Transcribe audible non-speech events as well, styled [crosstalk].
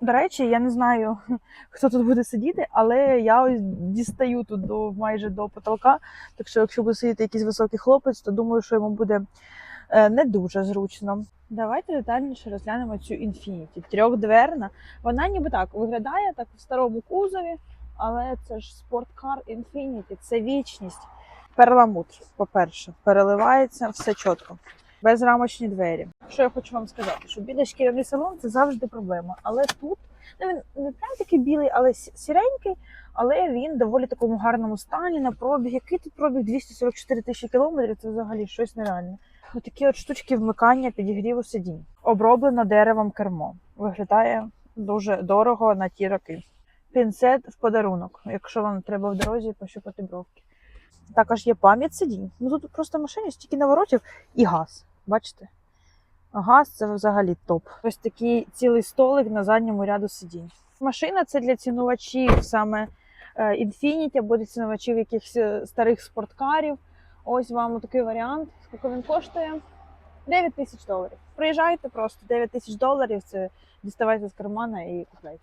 До речі, я не знаю, [laughs] хто тут буде сидіти, але я ось дістаю тут до майже до потолка. Так що, якщо буде сидіти якийсь високий хлопець, то думаю, що йому буде е, не дуже зручно. Давайте детальніше розглянемо цю Infiniti. Трьохдверна. Вона ніби так виглядає так в старому кузові, але це ж спорткар Infiniti, це вічність. Перламутр, по-перше, переливається все чітко. Безрамочні двері. Що я хочу вам сказати, що білий шкіряний салон це завжди проблема. Але тут ну, він не прям такий білий, але сіренький, але він доволі такому гарному стані на пробіг. Який тут пробіг 244 тисячі кілометрів, це взагалі щось нереальне. Отакі от штучки вмикання підігріву сидінь. Оброблено деревом кермо. Виглядає дуже дорого на ті роки. Пінцет в подарунок, якщо вам треба в дорозі пощупати бровки. Також є пам'ять сидінь. Ну тут просто машині стільки наворотів і газ. Бачите? Газ це взагалі топ. Ось такий цілий столик на задньому ряду сидінь. Машина це для цінувачів саме е, Infiniti або для цінувачів якихось е, старих спорткарів. Ось вам такий варіант. Скільки він коштує? 9 тисяч доларів. Приїжджайте просто 9 тисяч доларів. Це діставайте з кармана і купляйте.